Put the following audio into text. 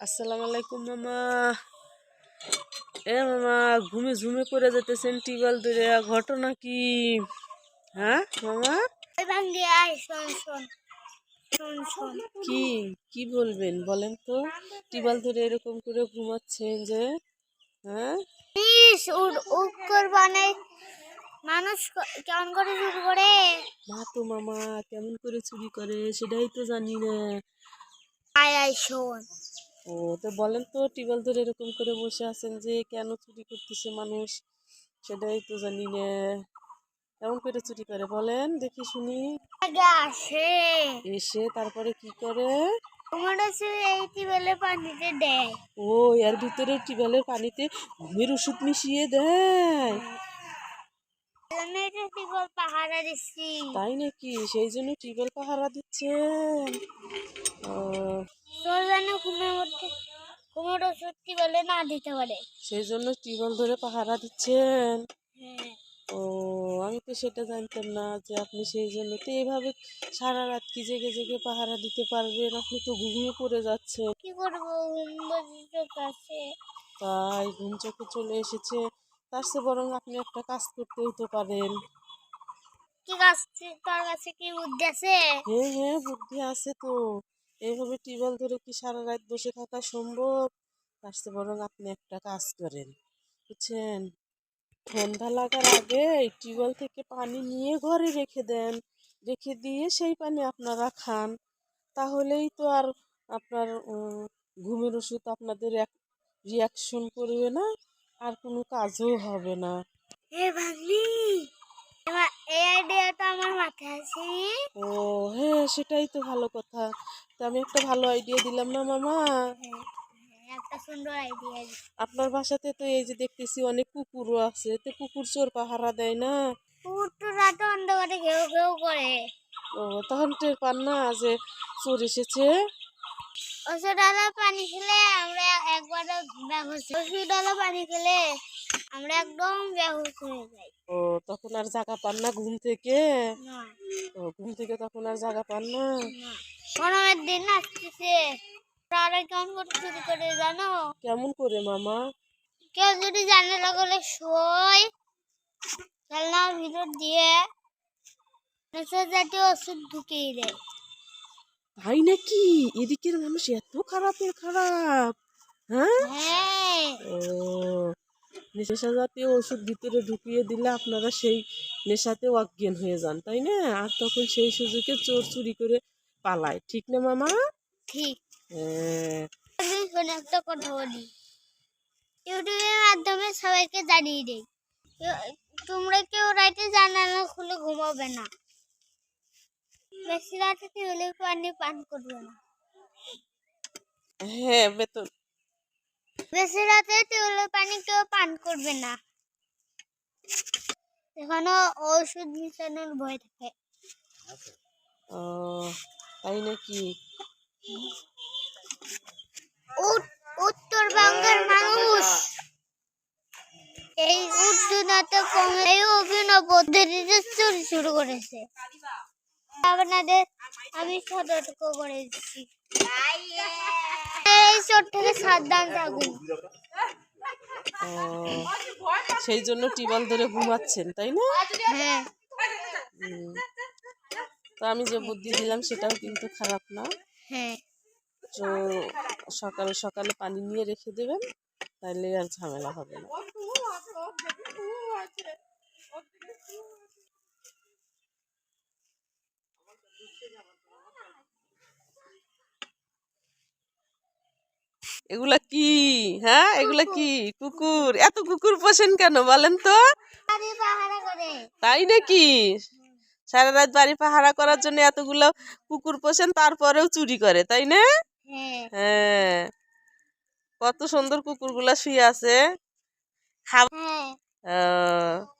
আসসালামু আলাইকুম মামা। এ মামা ঘুমে ঝুমে করে যেতেছেন টিউবওয়েল ধরে। ঘটনা কি? হ্যাঁ মামা? কি কি বলবেন বলেন তো? টিউবওয়েল ধরে এরকম করে ঘুমাচ্ছেন যে হ্যাঁ? মানুষ কেমন করে শুরু করে? মা তো মামা কেমন করে চুরি করে সেটাই তো জানি না। আয় আয় শোন। ও তো বলেন তো টিউবওয়েল ধরে এরকম করে বসে আছেন যে কেন চুরি করতেছে মানুষ? সেটাই তো জানি না। কেমন করে চুরি করে বলেন দেখি শুনি। আসে। এসে তারপরে কি করে? এই পানিতে দেয়। ও এর ভিতরে টিউবওয়েলের পানিতে ঘুমের ওষুধ মিশিয়ে দেয়। পাহারা দিচ্ছি। তাই নাকি? সেই জন্য টিউবওয়েল পাহারা দিচ্ছেন। ও, তোর যেন ঘুমের ঘুমের ওষুধ টিউবওয়েলে না দিতে পারে সেই জন্য টিউবওয়েল ধরে পাহারা দিচ্ছেন। হ্যাঁ। ও আমি তো সেটা জানতাম না যে আপনি সেই জন্য। তো এইভাবে সারা রাত কি জেগে জেগে পাহারা দিতে পারবেন? আপনি তো ঘুমিয়ে পড়ে যাচ্ছেন। কি করব? কাছে তাই ঘুম চোখে চলে এসেছে। তার চেয়ে বরং আপনি একটা কাজ করতেও তো পারেন। কি কাজ? তোর কাছে কি বুদ্ধি আছে? হ্যাঁ হ্যাঁ বুদ্ধি আছে তো। এইভাবে টিউবওয়েল ধরে কি সারা রাত বসে থাকা সম্ভব? তার বরং আপনি একটা কাজ করেন। বুঝছেন? সন্ধ্যা লাগার আগে এই টিউবওয়েল থেকে পানি নিয়ে ঘরে রেখে দেন। রেখে দিয়ে সেই পানি আপনারা খান। তাহলেই তো আর আপনার ঘুমের ওষুধ আপনাদের এক রিয়াকশন করবে না আর কোনো কাজও হবে না। এ ভাগ্নি এই আইডিয়াটা আমার মাথায় আছে। ও হ্যাঁ সেটাই তো ভালো কথা। তো আমি একটা ভালো আইডিয়া দিলাম না মামা হ্যাঁ, একটা সুন্দর আইডিয়া আপনার বাসাতে তো এই যে দেখতেছি অনেক কুকুরও আছে। তো কুকুর চোর পাহারা দেয় না? পুটু রাতে অন্ধকারে ঘেউ ঘেউ করে। ও তখন টের পান না যে চোর এসেছে? ওষুধওয়ালা পানি খেলে আমরা একবারও বেহুশ ওষুধওয়ালা পানি খেলে আমরা একদম বেহুশ হয়ে যাই। ও তখন আর জায়গা পান না ঘুম থেকে? ও ঘুম থেকে তখন আর জায়গা পান না? না। গরমের দিন আসতেছে। তারা কেমন করে চুরি করে জানো? কেমন করে মামা? কেউ যদি জানালা করে শোয়। জানলার ভিতর দিয়ে নেশা জাতীয় ওষুধ ঢুকিয়ে দেয়। তাই নাকি? এদিকের মানুষ এত খারাপের খারাপ হ্যাঁ? হ্যাঁ। ও নেশা জাতীয় ওষুধ ভিতরে ঢুকিয়ে দিলে আপনারা সেই নেশাতে অজ্ঞান হয়ে যান তাই না? আর তখন সেই সুযোগে চোর চুরি করে পালায় ঠিক না মামা? ঠিক। শোনো একটা কথা বলি ইউটিউবের মাধ্যমে সবাইকে জানিয়ে দেই। তোমরা কেউ রাইতে জানালা খুলে ঘুমাবে না। বেশি রাতে টিউলে পানি পান করবে না। হ্যাঁ বেতন। বেশি রাতে টিউলে পানি কেউ পান করবে না। এখানে ওষুধ মিশানোর ভয় থাকে। ও তাই নাকি? এই অভিনব পদ্ধতিতে চুরি শুরু করেছে। আপনাদের আমি সতর্ক করে দিচ্ছি। এই চোর থেকে সাবধান থাকুন। সেই জন্য টিউবওয়েল ধরে ঘুমাচ্ছেন তাই না? হ্যাঁ। তো আমি যে বুদ্ধি দিলাম সেটাও কিন্তু খারাপ না। হ্যাঁ। তো সকালে সকালে পানি নিয়ে রেখে দেবেন তাহলে আর ঝামেলা হবে না। এগুলা কি? হ্যাঁ এগুলা কি? কুকুর। এত কুকুর পোষেন কেন বলেন তো? বাড়ি পাহারা তাই নাকি? সারা রাত বাড়ি পাহারা করার জন্য এতগুলো কুকুর পোষেন তারপরেও চুরি করে তাই না? হ্যাঁ। হ্যাঁ। কত সুন্দর কুকুরগুলা শুয়ে আছে। খাব হ্যাঁ আহ,